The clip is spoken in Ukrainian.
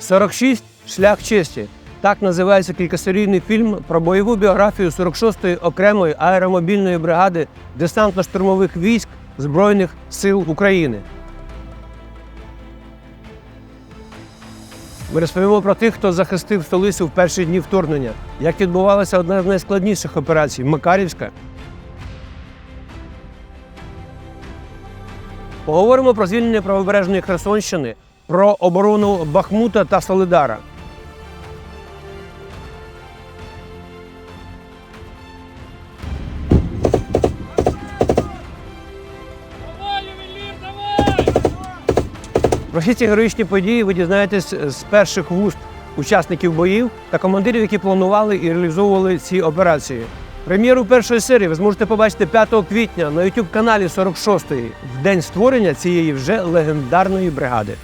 46 Шлях честі. Так називається кількасерійний фільм про бойову біографію 46-ї окремої аеромобільної бригади десантно-штурмових військ Збройних сил України. Ми розповімо про тих, хто захистив столицю в перші дні вторгнення, як відбувалася одна з найскладніших операцій Макарівська. Поговоримо про звільнення правобережної Херсонщини, про оборону Бахмута та Солидара. Про всі ці героїчні події ви дізнаєтесь з перших вуст учасників боїв та командирів, які планували і реалізовували ці операції. Прем'єру першої серії ви зможете побачити 5 квітня на youtube каналі 46-ї в день створення цієї вже легендарної бригади.